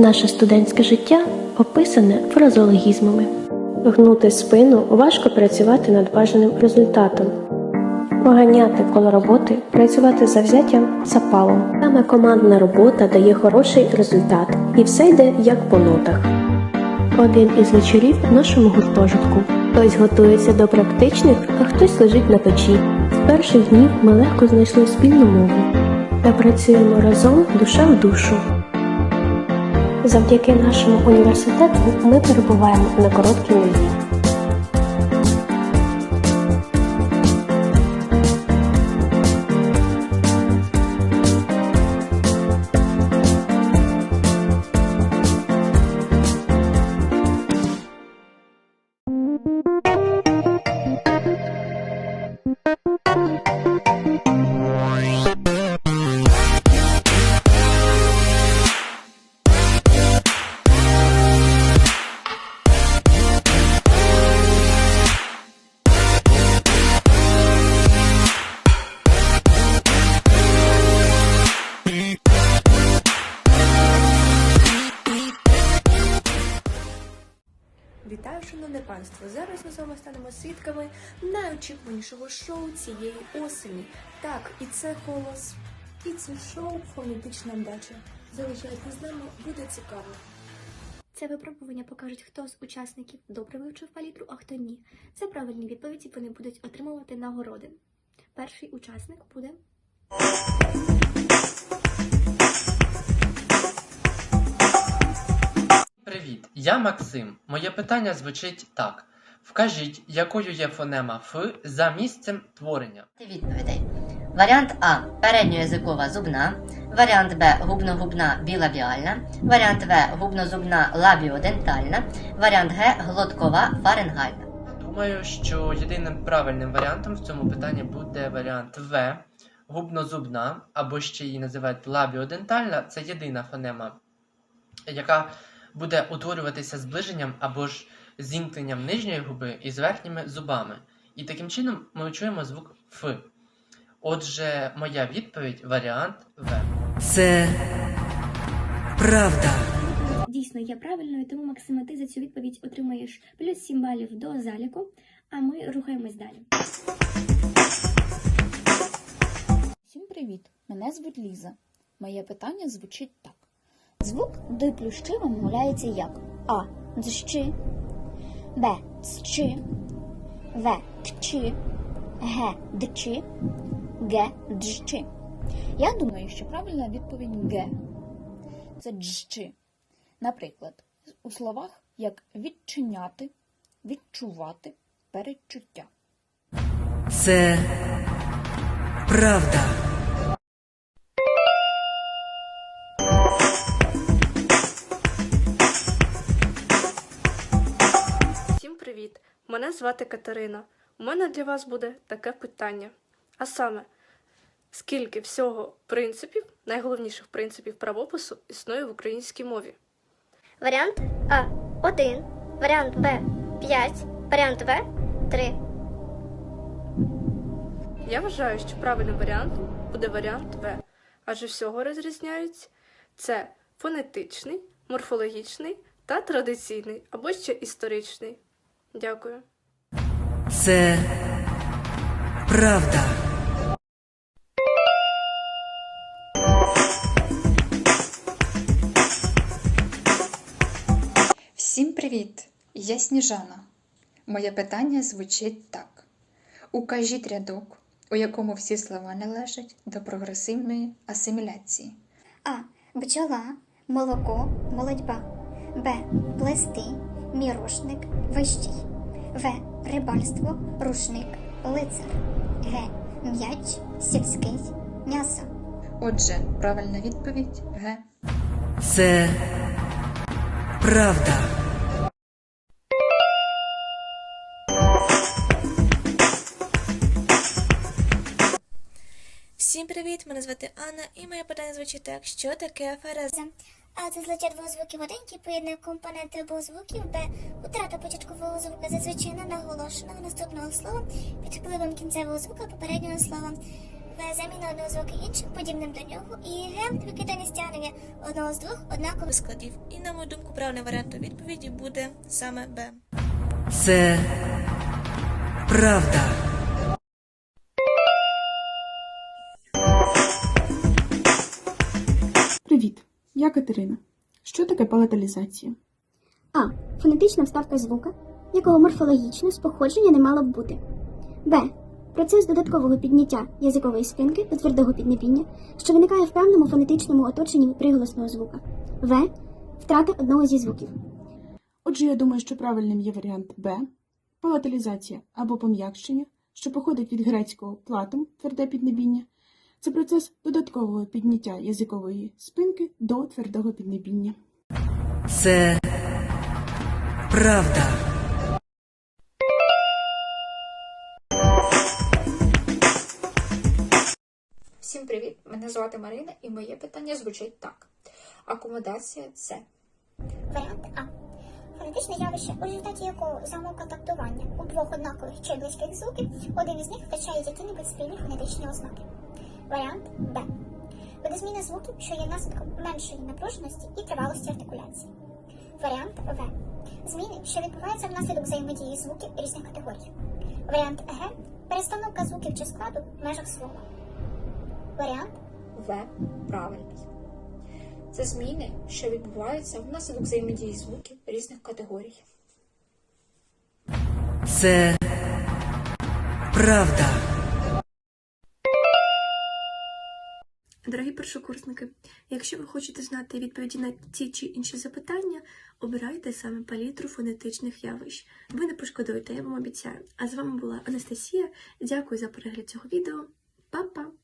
Наше студентське життя описане фразологізмами. Гнути спину важко працювати над бажаним результатом. Поганяти коло роботи, працювати за взяттям запалом. Саме командна робота дає хороший результат, і все йде як по нотах. Один із вечорів в нашому гуртожитку. Хтось готується до практичних, а хтось лежить на печі. З перших днів ми легко знайшли спільну мову та працюємо разом душа в душу. Завдяки нашому університету ми перебуваємо на короткій ногі. Шановне панство! Зараз ми з вами станемо свідками найочікуванішого шоу цієї осені. Так, і це голос. І це шоу фонетична вдача. Залишайтесь з нами, буде цікаво. Це випробування покажуть, хто з учасників добре вивчив палітру, а хто ні. За правильні відповіді вони будуть отримувати нагороди. Перший учасник буде Привіт, я Максим. Моє питання звучить так: вкажіть, якою є фонема Ф за місцем творення. Відповідей. Варіант А передньоязикова зубна, варіант Б губногубна білабіальна, варіант В губнозубна лабіодентальна, варіант Г глоткова фарингальна. Думаю, що єдиним правильним варіантом в цьому питанні буде варіант В губнозубна, або ще її називають лабіодентальна. Це єдина фонема, яка буде утворюватися зближенням або ж зімкненням нижньої губи із верхніми зубами. І таким чином ми чуємо звук Ф. Отже, моя відповідь варіант В. Це правда. дійсно є правильною, тому Максима, ти за цю відповідь отримаєш плюс 7 балів до заліку, а ми рухаємось далі. Всім привіт! Мене звуть Ліза. Моє питання звучить так: звук Д плюс «щ» вимовляється як А. Дзщи, Б. Цчи, В. Кчи, Г. Дчи, Г. Джчи. Я думаю, що правильна відповідь Г. Це джчи. Наприклад, у словах як відчиняти, відчувати, передчуття. Це правда. Мене звати Катерина. У мене для вас буде таке питання. А саме, скільки всього принципів, найголовніших принципів правопису існує в українській мові? Варіант А 1, варіант Б 5, варіант В 3. Я вважаю, що правильним варіантом буде варіант В, адже всього розрізняють це фонетичний, морфологічний та традиційний або ще історичний. Дякую. Це правда. Всім привіт! Я Сніжана. Моє питання звучить так: Укажіть рядок, у якому всі слова належать до прогресивної асиміляції. А. Бджола, молоко, молодьба. Б. Плести, мірошник, вищий. В. Рибальство, рушник, лицар. Г. М'яч, сільський, м'ясо. Отже, правильна відповідь Г. Це правда. Всім привіт! Мене звати Анна, і моє питання звучить так: що таке аферизм? А це злиття двох звуків один, які поєднує компоненти обох звуків, Б. Утрата початкового звука зазвичай не наголошеного наступного слова під впливом кінцевого звука попереднього слова. В. Заміна одного звуку іншим, подібним до нього. І Г. Викидання стягнення одного з двох однакових складів. І на мою думку, правильним варіантом відповіді буде саме Б. Це правда. Я Катерина. Що таке палаталізація? А. Фонетична вставка звука, якого морфологічно з походження не мало б бути. Б. Процес додаткового підняття язикової спинки до твердого піднебіння, що виникає в певному фонетичному оточенні приголосного звука. В. Втрата одного зі звуків. Отже, я думаю, що правильним є варіант Б палаталізація або пом'якшення, що походить від грецького платом тверде піднебіння. Це процес додаткового підняття язикової спинки до твердого піднебіння. Це правда. Всім привіт! Мене звати Марина, і моє питання звучить так: акомодація це Варіант А. Фонетичне явище, у результаті якого умов у двох однакових чи близьких звуків один із них втрачає які-небудь спільні фонетичні ознаки. Варіант Б. Видозміна звуків, що є наслідком меншої напруженості і тривалості артикуляції. Варіант В. Зміни, що відбуваються внаслідок взаємодії звуків різних категорій. Варіант Г. Перестановка звуків чи складу в межах слова. Варіант В правильний. Це зміни, що відбуваються внаслідок взаємодії звуків різних категорій. Це правда. Дорогі першокурсники, якщо ви хочете знати відповіді на ті чи інші запитання, обирайте саме палітру фонетичних явищ. Ви не пошкодуєте, я вам обіцяю. А з вами була Анастасія. Дякую за перегляд цього відео. Па-па!